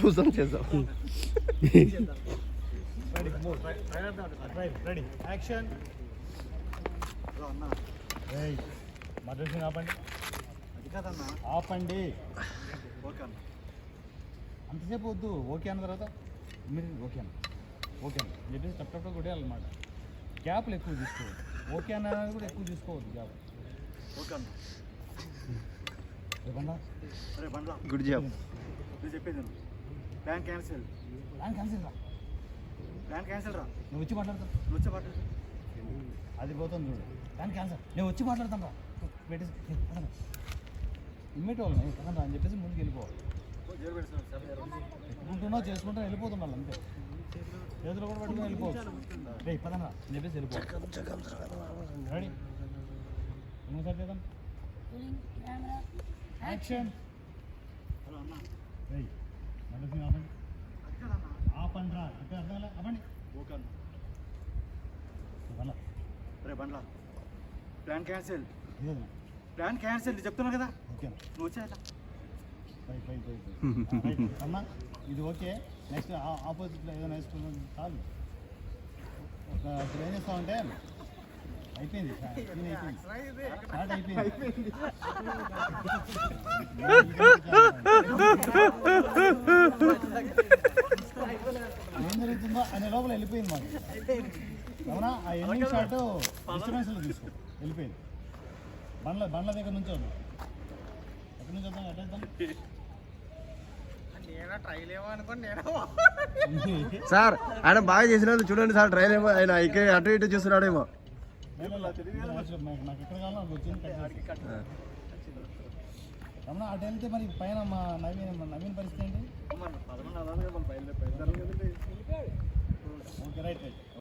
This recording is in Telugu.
చూద్దాం చేద్దాం. రెడీ యాక్షన్ రేయ్ మద్రసింగ్ ఆపండి. ఆపండి. ఓకే అన్న అంతసేపు వద్దు. ఓకే అన్న తర్వాత మీరు ఓకే అన్న. ఓకే అన్న. చెప్పేసి టప్ టప్ కొట్టేయాలన్నమాట. గ్యాప్లు ఎక్కువ తీసుకోవద్దు. ఓకే అన్న కూడా ఎక్కువ తీసుకోవద్దు గ్యాప్ గుడ్ జాబ్ చెప్పేది ప్లాన్ క్యాన్సిల్ ప్లాన్ క్యాన్సిల్ రా ప్లాన్ క్యాన్సిల్ రా నువ్వు వచ్చి మాట్లాడతా నువ్వు వచ్చి పాట అది పోతుంది చూడు దాని క్యాన్సిల్ నేను వచ్చి మాట్లాడతాను రా పెట్టేసి ఇమ్మేటి వాళ్ళని కదా అని చెప్పేసి ముందుకు వెళ్ళిపోవాలి జోరు చేసుకుంటా వెళ్ళిపోతున్నాను అంతే చేతిలో కూడా పట్టుకుని వెళ్ళిపోవచ్చు రే పదనా అని చెప్పేసి వెళ్ళిపోవాలి రెడీ ఇంకోసారి చేద్దాం యాక్షన్ మళ్ళీ ఆపండి అది కదన్నా ఆపండి రా ఇక్కడ అర్థం కాలే ఆపండి ఓకే మళ్ళా అరే బండ్లా ప్లాన్ క్యాన్సిల్ ప్లాన్ క్యాన్సిల్ చెప్తున్నా కదా ఓకే నువ్వు రైట్. అమ్మా ఇది ఓకే నెక్స్ట్ ఆపోజిట్లో ఏదైనా వేసుకున్నాం చాలు ఒక ఇప్పుడు ఏం చేస్తామంటే అయిపోయింది స్టార్ట్ అయిపోయింది. ఏం జరుగుతుందో అనే లోపల వెళ్ళిపోయింది మాకు. అవునా ఆ ఎండింగ్ షాట్ డిస్టర్బెన్స్లో తీసుకో. వెళ్ళిపోయింది. బండ్ల బండ్ల దగ్గర నుంచి వద్దు. ఎక్కడి నుంచి వద్దాం? సార్ ఆయన బాగా చేసినందుకు చూడండి సార్ ట్రైన్ ఏమో ఆయన ఇక్కడ అటు ఇటు చూస్తున్నాడేమో. రమణ అటు వెళ్తే మరి పైన మా నవీన్ నవీన్ పరిస్థితి ఏంటి? Okay right right.